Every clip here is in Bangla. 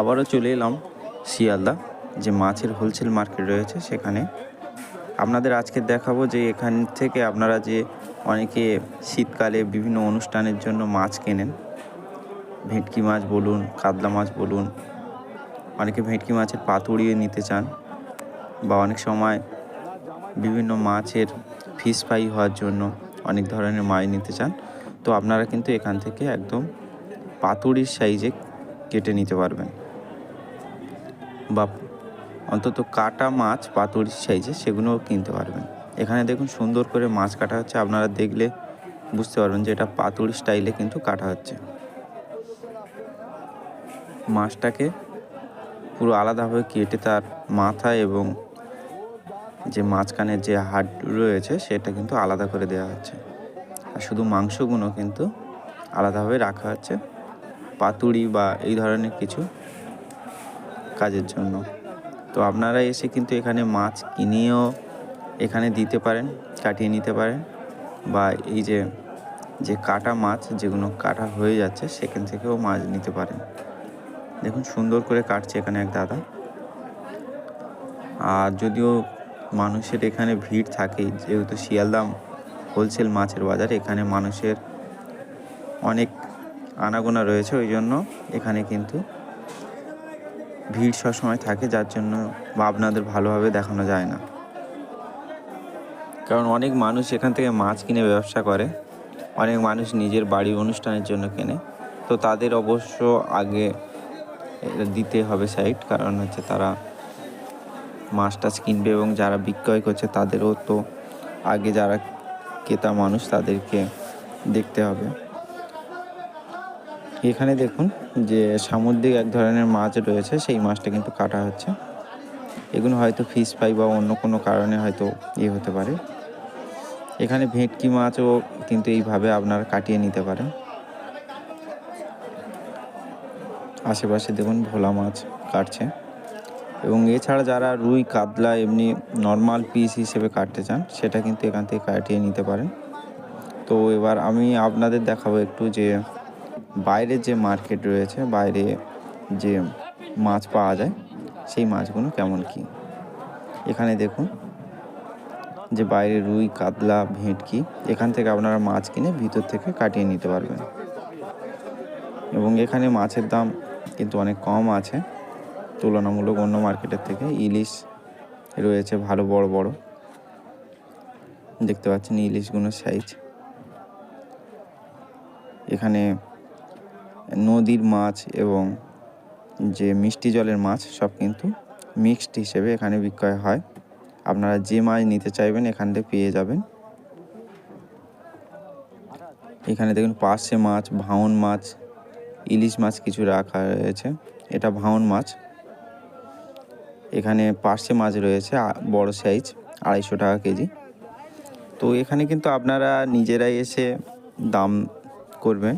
আবারও চলে এলাম শিয়ালদা, যে মাছের হোলসেল মার্কেট রয়েছে সেখানে। আপনাদের আজকে দেখাবো যে এখান থেকে আপনারা যে অনেকে শীতকালে বিভিন্ন অনুষ্ঠানের জন্য মাছ কেনেন। ভেটকি মাছ বলুন, কাতলা মাছ বলুন, অনেকে ভেটকি মাছের পাতুড়িয়ে নিতে চান বা অনেক সময় বিভিন্ন মাছের ফিশ ফ্রাই হওয়ার জন্য অনেক ধরনের মাছ নিতে চান। তো আপনারা কিন্তু এখান থেকে একদম পাতুড়ির সাইজে কেটে নিতে পারবেন। বা অন্তত কাটা মাছ পাতুড়ির সাইজে সেগুলোও কিনতে পারবেন। এখানে দেখুন সুন্দর করে মাছ কাটা হচ্ছে। আপনারা দেখলে বুঝতে পারবেন যে এটা পাতুড়ি স্টাইলে কিন্তু কাটা হচ্ছে। মাছটাকে পুরো আলাদাভাবে কেটে তার মাথা এবং যে মাঝখানের যে হাড রয়েছে, সেটা কিন্তু আলাদা করে দেওয়া হচ্ছে। আর শুধু মাংসগুলো কিন্তু আলাদাভাবে রাখা হচ্ছে। পাতুড়ি বা এই ধরনের কিছু কাজের জন্য। তো আপনারা এসে কিন্তু এখানে মাছ কিনেও এখানে দিতে পারেন, কাটিয়ে নিতে পারেন বা এই যে যে কাটা মাছ যেগুলো কাটা হয়ে যাচ্ছে সেখান থেকেও মাছ নিতে পারেন। দেখুন সুন্দর করে কাটছে এখানে এক দাদা। আর যদিও মানুষের এখানে ভিড় থাকে, যেহেতু শিয়ালদাম হোলসেল মাছের বাজার, এখানে মানুষের অনেক আনাগোনা রয়েছে, ওই জন্য এখানে কিন্তু ভিড় সবসময় থাকে, যার জন্য আপনাদের ভালোভাবে দেখানো যায় না। কারণ অনেক মানুষ এখান থেকে মাছ কিনে ব্যবসা করে, অনেক মানুষ নিজের বাড়ির অনুষ্ঠানের জন্য কেনে, তো তাদের অবশ্য আগে দিতে হবে সাইড কারণ হচ্ছে তারা মাছ টাছ কিনবে এবং যারা বিক্রয় করছে তাদেরও তো আগে যারা ক্রেতা মানুষ তাদেরকে দেখতে হবে। এখানে দেখুন যে সামুদ্রিক এক ধরনের মাছ রয়েছে, সেই মাছটা কিন্তু কাটা হচ্ছে। এগুলো হয়তো ফিশ ফ্রাই বা অন্য কোনো কারণে হয়তো ইয়ে হতে পারে। এখানে ভেটকি মাছও কিন্তু এইভাবে আপনারা কাটিয়ে নিতে পারেন। আশেপাশে দেখুন ভোলা মাছ কাটছে। এবং এছাড়া যারা রুই, কাতলা এমনি নর্মাল পিস হিসেবে কাটতে চান, সেটা কিন্তু এখান থেকে কাটিয়ে নিতে পারেন। তো এবার আমি আপনাদের দেখাবো একটু যে বাইরে যে মার্কেট রয়েছে, বাইরে যে মাছ পাওয়া যায়, সেই মাছগুলো কেমন কি? এখানে দেখুন যে বাইরে রুই, কাতলা, ভেটকি, এখান থেকে আপনারা মাছ কিনে ভিতর থেকে কাটিয়ে নিতে পারবেন। এবং এখানে মাছের দাম কিন্তু অনেক কম আছে। তুলনামূলক অন্য মার্কেটের থেকে ইলিশ রয়েছে ভালো, বড় বড়। দেখতে পাচ্ছেন ইলিশগুলোর সাইজ এখানে নদীর মাছ এবং যে মিষ্টি জলের মাছ সব কিন্তু মিক্সড হিসেবে এখানে বিক্রয় হয়। আপনারা যে মাছ নিতে চাইবেন এখান থেকে পেয়ে যাবেন। এখানে দেখুন পার্শে মাছ, ভাউন মাছ, ইলিশ মাছ কিছু রাখা রয়েছে। এটা ভাউন মাছ। এখানে পার্শে মাছ রয়েছে বড় সাইজ আড়াইশো টাকা কেজি। তো এখানে কিন্তু আপনারা নিজেরাই এসে দাম করবেন।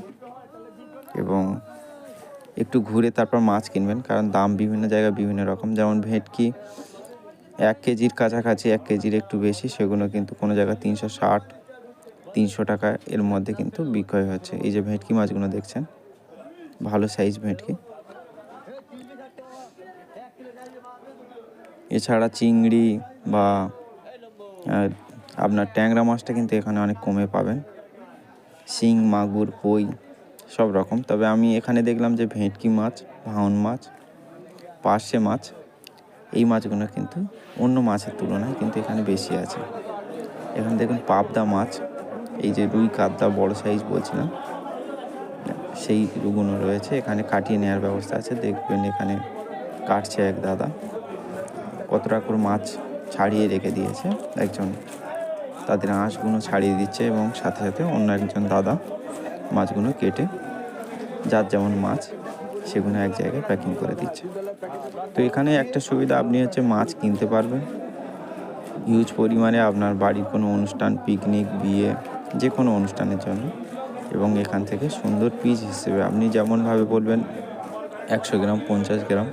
এবং একটু ঘুরে তারপর মাছ কিনবেন, কারণ দাম বিভিন্ন জায়গায় বিভিন্ন রকম। যেমন ভেটকি, এক কেজির কাছাকাছি এক কেজির একটু বেশি, সেগুলো কিন্তু কোনো জায়গায় তিনশো ষাট, তিনশো টাকা এর মধ্যে কিন্তু বিক্রয় হচ্ছে। এই যে ভেটকি মাছগুলো দেখছেন, ভালো সাইজ ভেটকি। এছাড়া চিংড়ি বা আপনার ট্যাংরা মাছটা কিন্তু এখানে অনেক কমে পাবেন। শিং, মাগুর কই সব রকম। তবে আমি এখানে দেখলাম যে ভেটকি মাছ ভাঙন মাছ, পার্শে মাছ, এই মাছগুলো কিন্তু অন্য মাছের তুলনায় কিন্তু এখানে বেশি আছে। এখানে দেখুন পাবদা মাছ, এই যে রুই কাতলা বড় সাইজ বলছিলাম, সেই রুগুলো রয়েছে। এখানে কাটিয়ে নেওয়ার ব্যবস্থা আছে। দেখবেন এখানে কাটছে এক দাদা। কতটা করে মাছ ছাড়িয়ে রেখে দিয়েছে একজন। তাদের আঁশগুলো ছাড়িয়ে দিচ্ছে এবং সাথে সাথে অন্য একজন দাদা মাছগুলো কেটে, যার যেমন মাছ, সেগুলো এক জায়গায় প্যাকিং করে দিচ্ছে। তো এখানে একটা সুবিধা, আপনি হচ্ছে মাছ কিনতে পারবেন। হিউজ পরিমাণে আপনার বাড়ির কোনো অনুষ্ঠান পিকনিক বিয়ে যে কোনো অনুষ্ঠানের জন্য। এবং এখান থেকে সুন্দর পিস হিসেবে আপনি যেমনভাবে বলবেন, একশো গ্রাম, পঞ্চাশ গ্রাম,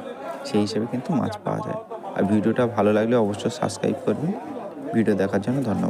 সেই হিসেবে কিন্তু মাছ পাওয়া যায়। আর ভিডিওটা ভালো লাগলে অবশ্যই সাবস্ক্রাইব করবেন। ভিডিও দেখার জন্য ধন্যবাদ।